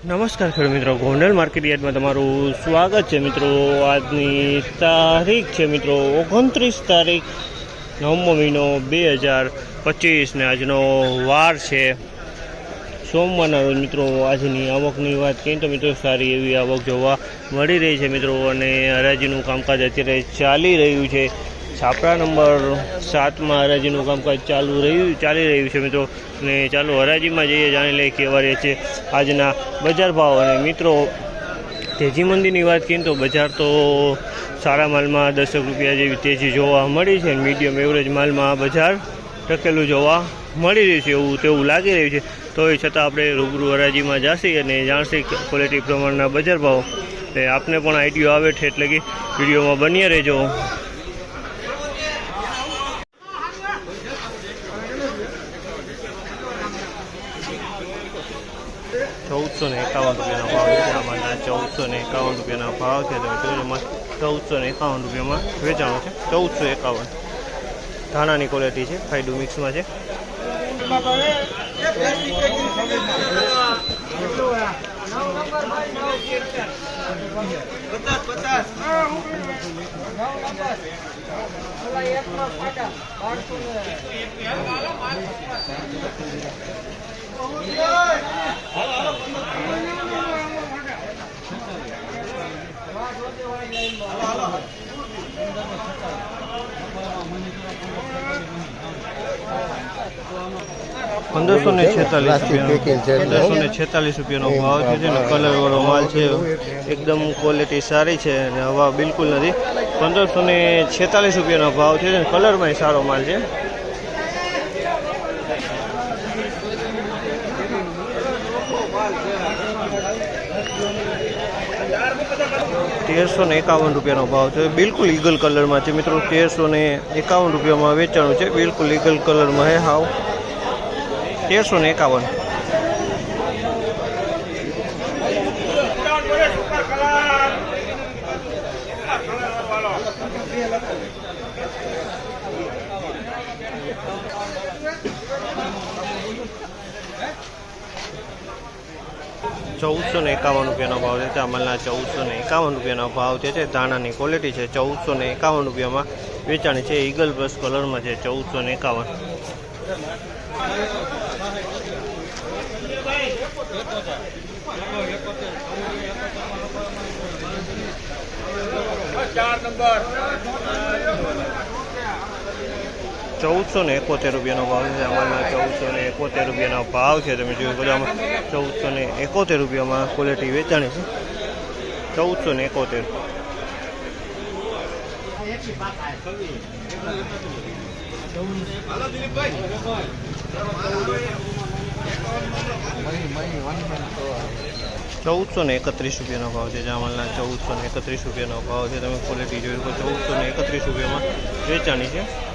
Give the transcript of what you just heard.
નમસ્કાર ખેડૂત મિત્રો, ગોંડલ માર્કેટ યાર્ડમાં તમારું સ્વાગત છે મિત્રો. આજની તારીખ છે મિત્રો ઓગણત્રીસ તારીખ, નવમો મહિનો બે હજાર પચીસ ને આજનો વાર છે. સોમવારના રોજ મિત્રો આજની આવકની વાત કરીએ તો મિત્રો સારી એવી આવક જોવા મળી રહી છે મિત્રો અને હરાજીનું કામકાજ અત્યારે ચાલી રહ્યું છે. છાપરા નંબર સાતમાં હરાજીનું કામકાજ ચાલુ રહ્યું, ચાલી રહ્યું છે મિત્રો. અને ચાલુ હરાજીમાં જઈએ, જાણી લઈએ કેવા રહે છે આજના બજાર ભાવ અને મિત્રો, તેજી મંદીની વાત કરીએ તો બજાર તો સારા માલમાં દસેક રૂપિયા જેવી તેજી જોવા મળી છે મીડિયમ એવરેજ માલમાં બજાર ટકેલું જોવા મળી રહ્યું છે એવું તેવું લાગી રહ્યું છે. તો એ છતાં આપણે રૂબરૂ હરાજીમાં જાશી અને જાણશી ક્વોલિટી પ્રમાણના બજાર ભાવ. એ આપને પણ આઈડિયો આવે છે એટલે કે વિડીયોમાં બન્યા રહેજો. ચૌદસો ને એકાવન રૂપિયાનો ભાવ છે. આમાંના ચૌદસો ને એકાવન રૂપિયાનો ભાવ છે. તમે જોઈ એમાં ચૌદસો ને એકાવન રૂપિયામાં વેચાણું છે. ચૌદસો એકાવન. ધાણાની ક્વોલિટી છે ફાઈડુ મિક્સમાં છે. પંદરસો ને છેતાલીસ પંદરસો ને છેતાલીસ રૂપિયાનો ભાવ છે કલર કલરવાળો માલ છે. એકદમ ક્વોલિટી સારી છે અને હવા બિલકુલ નથી. પંદરસો ને છેતાલીસ રૂપિયાનો ભાવ છે ને કલરમાંય સારો માલ છે. તેરસો ને એકાવન રૂપિયાનો ભાવ છે. બિલકુલ લીગલ કલરમાં છે મિત્રો. તેરસો ને એકાવન રૂપિયામાં વેચાણું છે. બિલકુલ લીગલ કલરમાં હે હાવ. તેરસો ને એકાવન. ચૌદસો ને એકાવન રૂપિયાનો ભાવ છે ચામલના ચૌદસો ને એકાવન રૂપિયાનો ભાવ છે ધાણાની ક્વોલિટી છે, ચૌદસો ને એકાવન રૂપિયામાં વેચાણી છે. ઈગલ બસ કલરમાં છે ચૌદસો ને એકાવન. ચૌદસો ને એકોતેર રૂપિયાનો ભાવ છે. અમારના ચૌદસો ને એકોતેર રૂપિયાનો ભાવ છે. તમે જોયું બધામાં ચૌદસો ને એકોતેર રૂપિયામાં ક્વોલિટી વેચાણી છે. ચૌદસો ને એકોતેર. ચૌદસો ને એકત્રીસ રૂપિયાનો ભાવ છે. જામલના ચૌદસો ને એકત્રીસ રૂપિયાનો ભાવ છે. તમે ક્વોલિટી જોઈ શકો ચૌદસો ને એકત્રીસ રૂપિયામાં વેચાણી છે.